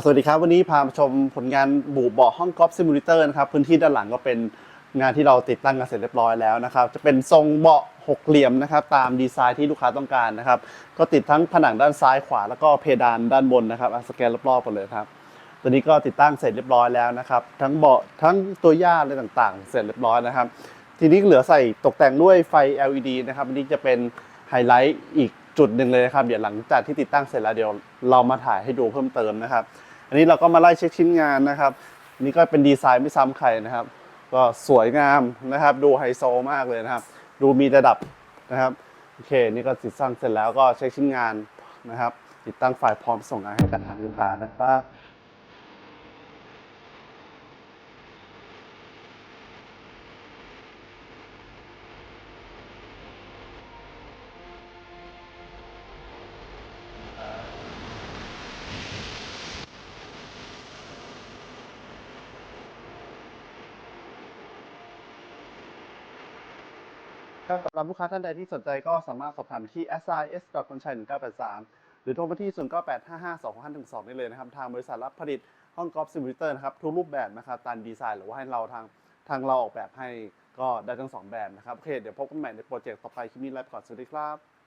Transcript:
สวัสดีครับ วันนี้พามาชมผลงานบูบาะห้องกอล์ฟซิมูเลเตอร์นะครับพื้นที่ด้านหลังก็เป็นงานที่เราติดตั้งกันเสร็จเรียบร้อยแล้วนะครับ จะเป็นทรงเบาะหกเหลี่ยมนะครับ ตามดีไซน์ที่ลูกค้าต้องการนะครับ ก็ติดทั้งผนังด้านซ้ายขวาแล้วก็เพดานด้านบนนะครับสแกนรอบๆกันเลยครับตัวนี้ก็ติดตั้งเสร็จเรียบร้อยแล้วนะครับ ทั้งเบาะทั้งตัวย่าอะไรต่างๆ เสร็จเรียบร้อยนะครับ ทีนี้เหลือใส่ตกแต่งด้วยไฟ LED นะครับอันนี้จะเป็นไฮไลท์อีก จุดหนึ่งเลยนะครับเดี๋ยวหลังจากที่ติดตั้งเสร็จแล้วเดี๋ยวเรามาถ่ายให้ดูเพิ่มเติมนะครับ อันนี้เราก็มาไล่เช็คชิ้นงานนะครับ นี่ก็เป็นดีไซน์ไม่ซ้ำใครนะครับ ก็สวยงามนะครับ ดูไฮโซมากเลยนะครับ ดูมีระดับนะครับโอเค นี่ก็ติดตั้งเสร็จแล้วก็เช็คชิ้นงานนะครับ ติดตั้งไฟล์พร้อมส่งงานให้กับทางลูกค้านะครับ ครับสำหรับลูกค้าท่านใดที่สนใจก็สามารถสอบถามที่ s i s คนชัย1983 หรือโทรมาที่ 09855252ได้เลยนะครับ ทางบริษัทรับผลิตห้องกอล์ฟซิมูเลเตอร์นะครับ ทุกรูปแบบนะครับตามดีไซน์หรือว่าให้เราทางทางเราออกแบบให้ก็ได้ทั้งสองแบบนะครับ โอเค เดี๋ยวพบกันใหม่ในโปรเจกต์ต่อไปคลิปนี้ไลฟ์ก่อน สวัสดีครับ